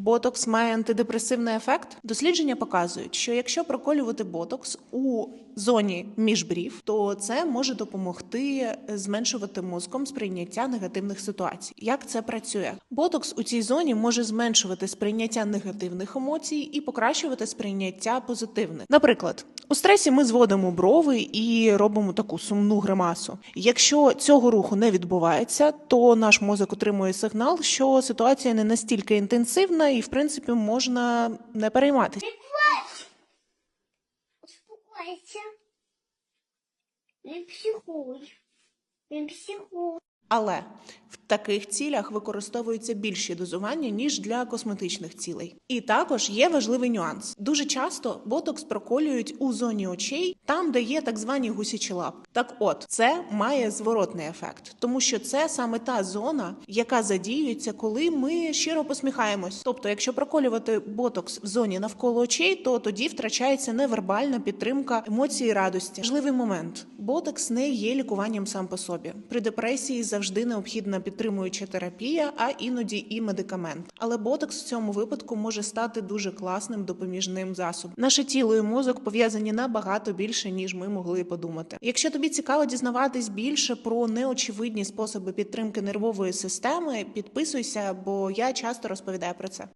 Ботокс має антидепресивний ефект. Дослідження показують, що якщо проколювати ботокс у зоні міжбрів, то це може допомогти зменшувати мозком сприйняття негативних ситуацій. Як це працює? Ботокс у цій зоні може зменшувати сприйняття негативних емоцій і покращувати сприйняття позитивних. Наприклад, у стресі ми зводимо брови і робимо таку сумну гримасу. Якщо цього руху не відбувається, то наш мозок отримує сигнал, що ситуація не настільки інтенсивна і, в принципі, можна не перейматися. Успокойся. Не психуй. Не психуй. Але в таких цілях використовуються більші дозування ніж для косметичних цілей. І також є важливий нюанс. Дуже часто ботокс проколюють у зоні очей, там, де є так звані гусячі лапки. Так, от це має зворотний ефект, тому що це саме та зона, яка задіюється, коли ми щиро посміхаємось. Тобто, якщо проколювати ботокс в зоні навколо очей, то тоді втрачається невербальна підтримка емоцій і радості. Важливий момент: ботокс не є лікуванням сам по собі. При депресії завжди необхідна підтримуюча терапія, а іноді і медикамент. Але ботокс в цьому випадку може стати дуже класним допоміжним засобом. Наше тіло і мозок пов'язані набагато більше, ніж ми могли подумати. Якщо тобі цікаво дізнаватись більше про неочевидні способи підтримки нервової системи, підписуйся, бо я часто розповідаю про це.